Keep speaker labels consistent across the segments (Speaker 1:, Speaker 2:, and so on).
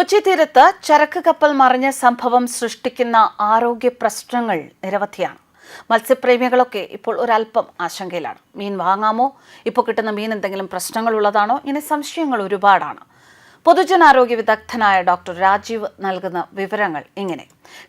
Speaker 1: കൊച്ചി തീരത്ത് ചരക്ക് കപ്പൽ മറിഞ്ഞ സംഭവം സൃഷ്ടിക്കുന്ന ആരോഗ്യ പ്രശ്നങ്ങൾ നിരവധിയാണ്. മത്സ്യപ്രേമികളൊക്കെ ഇപ്പോൾ ഒരല്പം ആശങ്കയിലാണ്. മീൻ വാങ്ങാമോ? ഇപ്പോൾ കിട്ടുന്ന മീൻ എന്തെങ്കിലും പ്രശ്നങ്ങൾ ഉള്ളതാണോ ഇങ്ങനെ സംശയങ്ങൾ ഒരുപാടാണ്. പൊതുജനാരോഗ്യ വിദഗ്ധനായ ഡോക്ടർ രാജീവ് നൽകുന്ന വിവരങ്ങൾ ഇങ്ങനെ.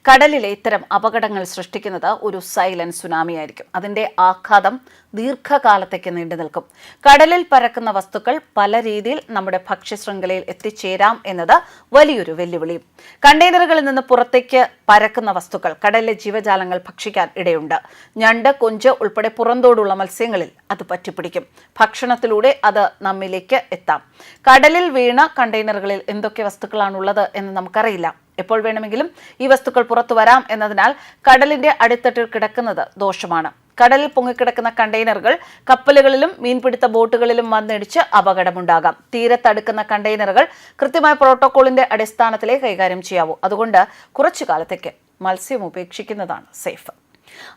Speaker 1: കടലിലെ ഇത്തരം അപകടങ്ങൾ സൃഷ്ടിക്കുന്നത് ഒരു സൈലന്റ് സുനാമി ആയിരിക്കും. അതിന്റെ ആഘാതം ദീർഘകാലത്തേക്ക് നീണ്ടു നിൽക്കും. കടലിൽ പരക്കുന്ന വസ്തുക്കൾ പല രീതിയിൽ നമ്മുടെ ഭക്ഷ്യശൃംഖലയിൽ എത്തിച്ചേരാം എന്നത് വലിയൊരു വെല്ലുവിളിയും കണ്ടെയ്നറുകളിൽ നിന്ന് പുറത്തേക്ക് പരക്കുന്ന വസ്തുക്കൾ കടലിലെ ജീവജാലങ്ങൾ ഭക്ഷിക്കാൻ ഇടയുണ്ട്. ഞണ്ട് കൊഞ്ച് ഉൾപ്പെടെ പുറന്തോടുള്ള മത്സ്യങ്ങളിൽ അത് പറ്റിപ്പിടിക്കും. ഭക്ഷണത്തിലൂടെ അത് നമ്മിലേക്ക് എത്താം. കടലിൽ വീണ കണ്ടെയ്നറുകളിൽ എന്തൊക്കെ വസ്തുക്കളാണുള്ളത് എന്ന് നമുക്കറിയില്ല. എപ്പോൾ വേണമെങ്കിലും ഈ വസ്തുക്കൾ പുറത്തു വരാം എന്നതിനാൽ കടലിന്റെ അടിത്തട്ടിൽ കിടക്കുന്നത് ദോഷമാണ്. കടലിൽ പൊങ്ങിക്കിടക്കുന്ന കണ്ടെയ്നറുകൾ കപ്പലുകളിലും മീൻപിടുത്ത ബോട്ടുകളിലും വന്നിടിച്ച് അപകടമുണ്ടാകാം. തീരത്തടുക്കുന്ന കണ്ടെയ്നറുകൾ കൃത്യമായ പ്രോട്ടോകോളിന്റെ അടിസ്ഥാനത്തിലേ കൈകാര്യം ചെയ്യാവൂ. അതുകൊണ്ട് കുറച്ചു കാലത്തേക്ക് മത്സ്യം ഉപേക്ഷിക്കുന്നതാണ് സേഫ്.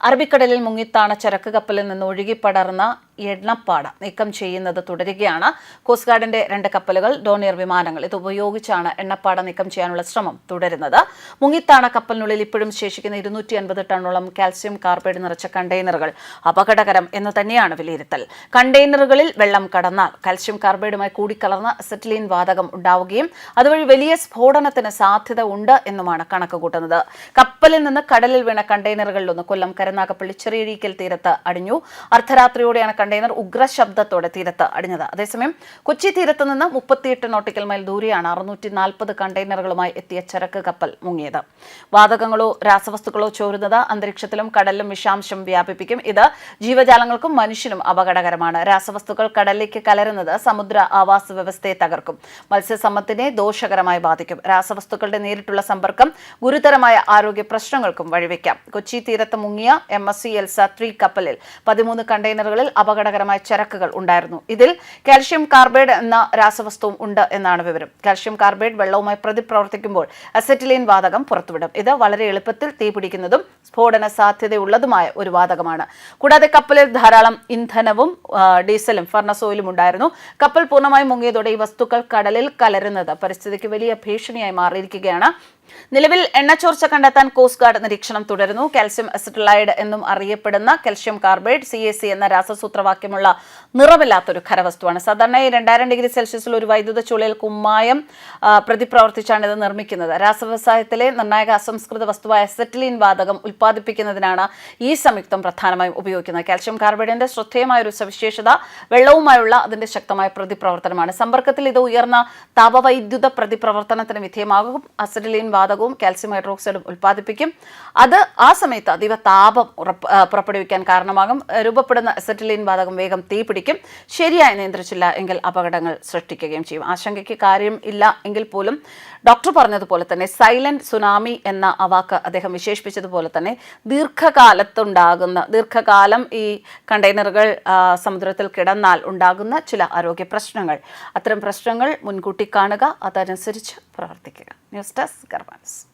Speaker 1: അറബിക്കടലിൽ മുങ്ങിത്താണ ചരക്ക് കപ്പലിൽ നിന്ന് ഒഴുകിപ്പടർന്ന എണ്ണപ്പാട നീക്കം ചെയ്യുന്നത് തുടരുകയാണ്. കോസ്റ്റ് ഗാർഡിന്റെ രണ്ട് കപ്പലുകൾ ഡോണിയർ വിമാനങ്ങൾ ഇത് ഉപയോഗിച്ചാണ് എണ്ണപ്പാട നീക്കം ചെയ്യാനുള്ള ശ്രമം തുടരുന്നത്. മുങ്ങിത്താണ കപ്പലിനുള്ളിൽ ഇപ്പോഴും ശേഷിക്കുന്ന ഇരുന്നൂറ്റി അൻപത് ടണ്ണോളം കാൽസ്യം കാർബൈഡ് നിറച്ച കണ്ടെയ്നറുകൾ അപകടകരം എന്ന് തന്നെയാണ് വിലയിരുത്തൽ. കണ്ടെയ്നറുകളിൽ വെള്ളം കടന്നാൽ കാൽസ്യം കാർബൈഡുമായി കൂടിക്കലർന്ന അസറ്റിലീൻ വാതകം ഉണ്ടാവുകയും അതുവഴി വലിയ സ്ഫോടനത്തിന് സാധ്യത ഉണ്ട് എന്നുമാണ് കണക്ക് കൂട്ടുന്നത് കപ്പലിൽ നിന്ന് കടലിൽ വീണ കണ്ടെയ്നറുകളിലൊന്ന് കൊല്ലം കരുനാഗപ്പള്ളി ചെറിയഴീക്കൽ തീരത്ത് അടിഞ്ഞു. അർദ്ധരാത്രിയോടെയാണ് കണ്ടെയ്നർ ഉഗ്ര ശബ്ദത്തോടെ തീരത്ത് അടിഞ്ഞത്. അതേസമയം കൊച്ചി തീരത്ത് നിന്ന് മുപ്പത്തിയെട്ട് നോട്ടിക്കൽ മൈൽ ദൂരെയാണ് അറുന്നൂറ്റി നാൽപ്പത് കണ്ടെയ്നറുകളുമായി എത്തിയ ചരക്ക് കപ്പൽ മുങ്ങിയത്. വാതകങ്ങളോ രാസവസ്തുക്കളോ ചോരുന്നത് അന്തരീക്ഷത്തിലും കടലിലും വിഷാംശം വ്യാപിപ്പിക്കും. ഇത് ജീവജാലങ്ങൾക്കും മനുഷ്യനും അപകടകരമാണ്. രാസവസ്തുക്കൾ കടലിലേക്ക് കലരുന്നത് സമുദ്ര ആവാസ വ്യവസ്ഥയെ തകർക്കും. മത്സ്യസമ്പത്തിനെ ദോഷകരമായി ബാധിക്കും. രാസവസ്തുക്കളുടെ നേരിട്ടുള്ള സമ്പർക്കം ഗുരുതരമായ ആരോഗ്യ പ്രശ്നങ്ങൾക്കും വഴിവെക്കാം. കൊച്ചി തീരത്ത് മുങ്ങിയ M S C Elsa three കപ്പലിൽ പതിമൂന്ന് കണ്ടെയ്നറുകളിൽ അപകടകരമായ ചരക്കുകൾ ഉണ്ടായിരുന്നു. ഇതിൽ കാൽഷ്യം കാർബൈഡ് എന്ന രാസവസ്തുവും ഉണ്ട് എന്നാണ് വിവരം. കാൽഷ്യം കാർബൈഡ് വെള്ളവുമായി പ്രതിപ്രവർത്തിക്കുമ്പോൾ അസറ്റിലീൻ വാതകം പുറത്തുവിടും. ഇത് വളരെ എളുപ്പത്തിൽ തീപിടിക്കുന്നതും സ്ഫോടന സാധ്യതയുള്ളതുമായ ഒരു വാതകമാണ്. കൂടാതെ കപ്പലിൽ ധാരാളം ഇന്ധനവും ഡീസലും ഫർണസ് ഓയിലും ഉണ്ടായിരുന്നു. കപ്പൽ പൂർണമായി മുങ്ങിയതോടെ ഈ വസ്തുക്കൾ കടലിൽ കലരുന്നത് പരിസ്ഥിതിക്ക് വലിയ ഭീഷണിയായി മാറിയിരിക്കുകയാണ് നിലവിൽ എണ്ണച്ചോർച്ച കണ്ടെത്താൻ കോസ്റ്റ് ഗാർഡ് നിരീക്ഷണം തുടരുന്നു. കാൽസ്യം അസിറ്റലൈഡ് എന്നും അറിയപ്പെടുന്ന calcium carbide C S C എന്ന രാസസൂത്രവാക്യമുള്ള നിറമില്ലാത്തൊരു ഖരവസ്തുവാണ്. സാധാരണയായി രണ്ടായിരം ഡിഗ്രി സെൽഷ്യസിൽ ഒരു വൈദ്യുത ചുളയിൽ കുമ്മായം പ്രതിപ്രവർത്തിച്ചാണ് ഇത് നിർമ്മിക്കുന്നത്. രാസവ്യവസായത്തിലെ നിർണായക അസംസ്കൃത വസ്തുവായ അസറ്റിലീൻ വാതകം ഉൽപ്പാദിപ്പിക്കുന്നതിനാണ് ഈ സംയുക്തം പ്രധാനമായും ഉപയോഗിക്കുന്നത്. കാൽസ്യം കാർബൈഡിന്റെ ശ്രദ്ധേയമായ ഒരു സവിശേഷത വെള്ളവുമായുള്ള അതിന്റെ ശക്തമായ പ്രതിപ്രവർത്തനമാണ്. സമ്പർക്കത്തിൽ ഇത് ഉയർന്ന താപവൈദ്യുത പ്രതിപ്രവർത്തനത്തിന് വിധേയമാകും. Acetylene വാതകവും calcium ഹൈഡ്രോക്സൈഡും ഉൽപ്പാദിപ്പിക്കും. അത് ആ സമയത്ത് അതീവ താപം പുറപ്പെടുവിക്കാൻ കാരണമാകും. രൂപപ്പെടുന്ന അസറ്റിലീൻ വാതകം വേഗം തീപിടിക്കും ശരിയായി നിയന്ത്രിച്ചില്ല എങ്കിൽ അപകടങ്ങൾ സൃഷ്ടിക്കുകയും ചെയ്യും. ആശങ്കയ്ക്ക് കാര്യം ഇല്ല എങ്കിൽ പോലും ഡോക്ടർ പറഞ്ഞതുപോലെ തന്നെ സൈലന്റ് സുനാമി എന്ന അവാക്ക് വാക്ക് അദ്ദേഹം വിശേഷിപ്പിച്ചതുപോലെ തന്നെ ദീർഘകാലത്തുണ്ടാകുന്ന ദീർഘകാലം ഈ കണ്ടെയ്നറുകൾ സമുദ്രത്തിൽ കിടന്നാൽ ഉണ്ടാകുന്ന ചില ആരോഗ്യ പ്രശ്നങ്ങൾ. അത്തരം പ്രശ്നങ്ങൾ മുൻകൂട്ടി കാണുക അതനുസരിച്ച് പ്രവർത്തിക്കുക. News desk ones.